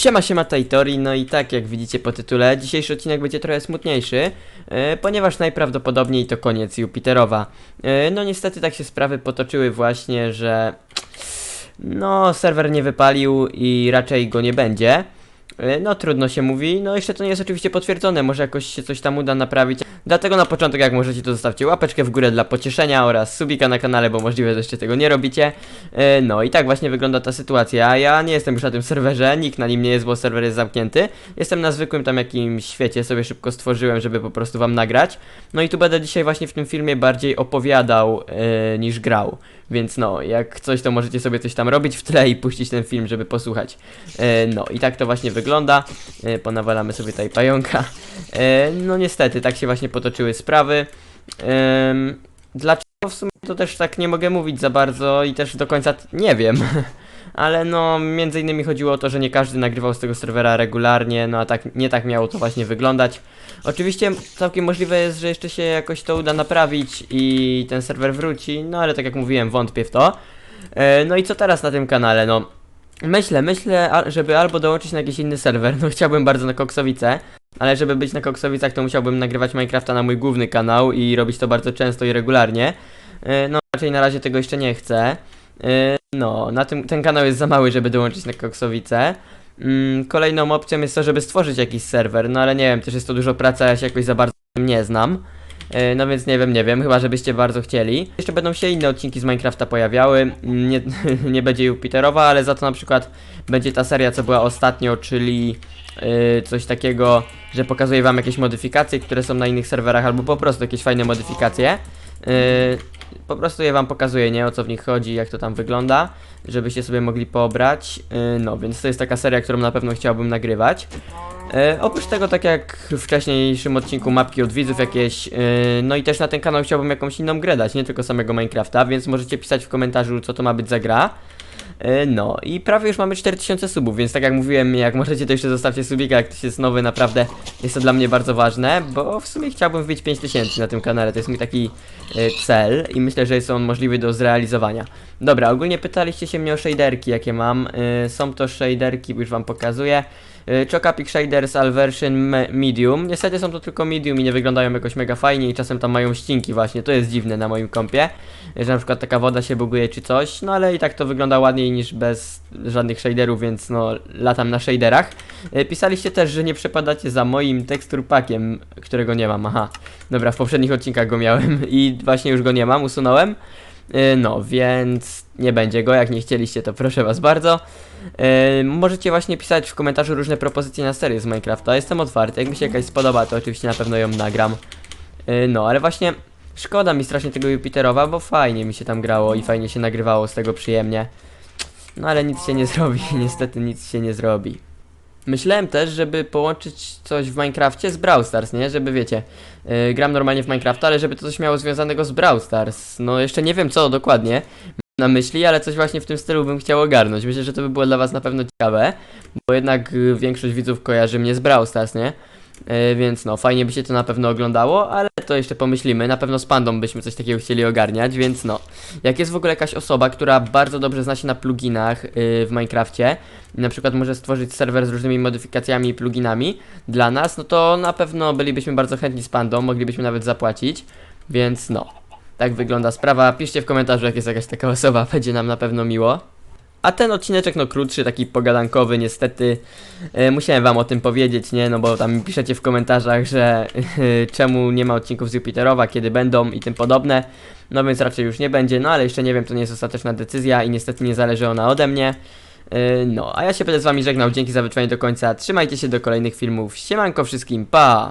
Siema, siema Tajtori, no i tak jak widzicie po tytule, dzisiejszy odcinek będzie trochę smutniejszy, e, ponieważ najprawdopodobniej to koniec Jupiterowa. E, no niestety tak się sprawy potoczyły właśnie, że no serwer nie wypalił i raczej go nie będzie. E, No trudno się mówi, no jeszcze to nie jest oczywiście potwierdzone, może jakoś się coś tam uda naprawić. Dlatego na początek jak możecie to zostawcie łapeczkę w górę dla pocieszenia oraz subika na kanale, bo możliwe, że jeszcze tego nie robicie. E, No i tak właśnie wygląda ta sytuacja. Ja nie jestem już na tym serwerze, nikt na nim nie jest, bo serwer jest zamknięty. Jestem na zwykłym tam jakimś świecie, sobie szybko stworzyłem, żeby po prostu wam nagrać. No i tu będę dzisiaj właśnie w tym filmie bardziej opowiadał e, niż grał. Więc no, jak coś, to możecie sobie coś tam robić w tle i puścić ten film, żeby posłuchać. E, no i tak to właśnie wygląda. E, ponawalamy sobie tutaj pająka. E, no niestety, tak się właśnie potoczyły sprawy. Em, dlaczego w sumie to też tak nie mogę mówić za bardzo i też do końca nie wiem. Ale no, między innymi chodziło o to, że nie każdy nagrywał z tego serwera regularnie, no a tak nie tak miało to właśnie wyglądać. Oczywiście całkiem możliwe jest, że jeszcze się jakoś to uda naprawić i ten serwer wróci, no ale tak jak mówiłem, wątpię w to. E, no i co teraz na tym kanale? No, myślę, myślę, żeby albo dołączyć na jakiś inny serwer, no chciałbym bardzo na Koksowice, ale żeby być na Koksowicach, to musiałbym nagrywać Minecrafta na mój główny kanał i robić to bardzo często i regularnie. E, No, raczej na razie tego jeszcze nie chcę. No, na tym, ten kanał jest za mały, żeby dołączyć na Koksowice. Mm, Kolejną opcją jest to, żeby stworzyć jakiś serwer, no ale nie wiem, też jest to dużo pracy, ja się jakoś za bardzo tym nie znam. E, No więc nie wiem, nie wiem, chyba żebyście bardzo chcieli. Jeszcze będą się inne odcinki z Minecrafta pojawiały. Mm, Nie, nie będzie Jupiterowa, ale za to na przykład będzie ta seria, co była ostatnio, czyli yy, coś takiego, że pokazuję wam jakieś modyfikacje, które są na innych serwerach, albo po prostu jakieś fajne modyfikacje. Yy, po prostu je wam pokazuję, nie o co w nich chodzi, jak to tam wygląda, żebyście sobie mogli pobrać. Yy, no, więc to jest taka seria, którą na pewno chciałbym nagrywać. E, oprócz tego, tak jak w wcześniejszym odcinku, mapki od widzów jakieś, e, no i też na ten kanał chciałbym jakąś inną grę dać, nie tylko samego Minecrafta, więc możecie pisać w komentarzu, co to ma być za gra. E, no i prawie już mamy 4000 subów, więc tak jak mówiłem, jak możecie to jeszcze zostawcie subika, jak ktoś jest nowy, naprawdę jest to dla mnie bardzo ważne, bo w sumie chciałbym wbić 5000 na tym kanale, to jest mój taki e, cel i myślę, że jest on możliwy do zrealizowania. Dobra, ogólnie pytaliście się mnie o shaderki, jakie mam, E, są to shaderki, już wam pokazuję. Chocapic Shaders All Version me- Medium. Niestety są to tylko medium i nie wyglądają jakoś mega fajnie i czasem tam mają ścinki właśnie, to jest dziwne na moim kompie, że na przykład taka woda się buguje czy coś, no ale i tak to wygląda ładniej niż bez żadnych shaderów, więc no latam na shaderach. Y, Pisaliście też, że nie przepadacie za moim tekstur packiem, którego nie mam, aha. Dobra, w poprzednich odcinkach go miałem i właśnie już go nie mam, usunąłem. Y, No, więc nie będzie go, jak nie chcieliście, to proszę was bardzo. Yy, możecie właśnie pisać w komentarzu różne propozycje na serię z Minecrafta. Jestem otwarty. Jak mi się jakaś spodoba, to oczywiście na pewno ją nagram. No, ale właśnie szkoda mi strasznie tego Jupiterowa, bo fajnie mi się tam grało i fajnie się nagrywało z tego przyjemnie. No ale nic się nie zrobi, niestety nic się nie zrobi. Myślałem też, żeby połączyć coś w Minecrafcie z Brawl Stars, nie? Żeby wiecie, yy, gram normalnie w Minecrafta, ale żeby to coś miało związanego z Brawl Stars. No jeszcze nie wiem co dokładnie na myśli, ale coś właśnie w tym stylu bym chciał ogarnąć. Myślę, że to by było dla was na pewno ciekawe, bo jednak y, większość widzów kojarzy mnie z Brawl Stars, nie? E, więc no, fajnie by się to na pewno oglądało, ale to jeszcze pomyślimy. Na pewno z Pandą byśmy coś takiego chcieli ogarniać, więc no. Jak jest w ogóle jakaś osoba, która bardzo dobrze zna się na pluginach y, w Minecrafcie, na przykład może stworzyć serwer z różnymi modyfikacjami i pluginami dla nas, no to na pewno bylibyśmy bardzo chętni z Pandą, moglibyśmy nawet zapłacić, więc no. Tak wygląda sprawa. Piszcie w komentarzu, jak jest jakaś taka osoba, będzie nam na pewno miło. A ten odcineczek, no krótszy, taki pogadankowy, niestety e, musiałem wam o tym powiedzieć, nie? No bo tam piszecie w komentarzach, że czemu nie ma odcinków z Jupiterowa, kiedy będą i tym podobne. No więc raczej już nie będzie, no ale jeszcze nie wiem, to nie jest ostateczna decyzja i niestety nie zależy ona ode mnie. E, no, a ja się będę z wami żegnał, dzięki za wytrwanie do końca, trzymajcie się do kolejnych filmów, siemanko wszystkim, pa!